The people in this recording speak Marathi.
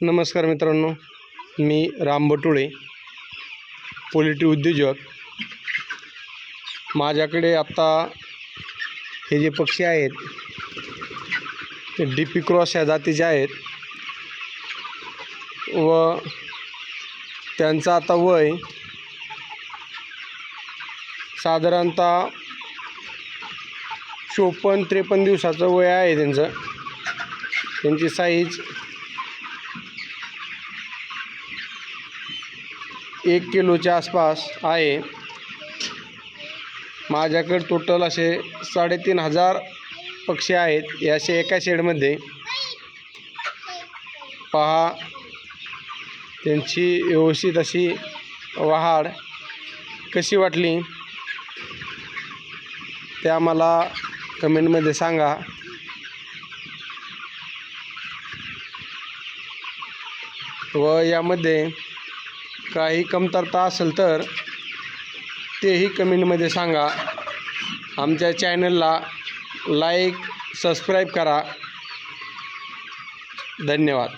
नमस्कार मित्रांनो मी राम बटुळे पोलिट्री उद्योजक. माझ्याकडे आत्ता हे जे पक्षी आहेत ते डी पी क्रॉस या जातीचे आहेत. व त्यांचं आता वय साधारणतः चोपन्न त्रेपन्न दिवसाचं वय आहे त्यांचं. त्यांची साईज एक किलोच्या आसपास आहे. माझ्याकडे टोटल असे साडेतीन हजार पक्षी आहेत. या एका शेडमध्ये पहा. त्यांची व्यवस्थित अशी वाढ कशी वाटली? ते आम्हाला कमेंटमध्ये सांगा. व यामध्ये काही कमतरता असेल तर तेही कमेंटमध्ये सांगा. आमच्या चॅनलला लाईक सबस्क्राईब करा. धन्यवाद.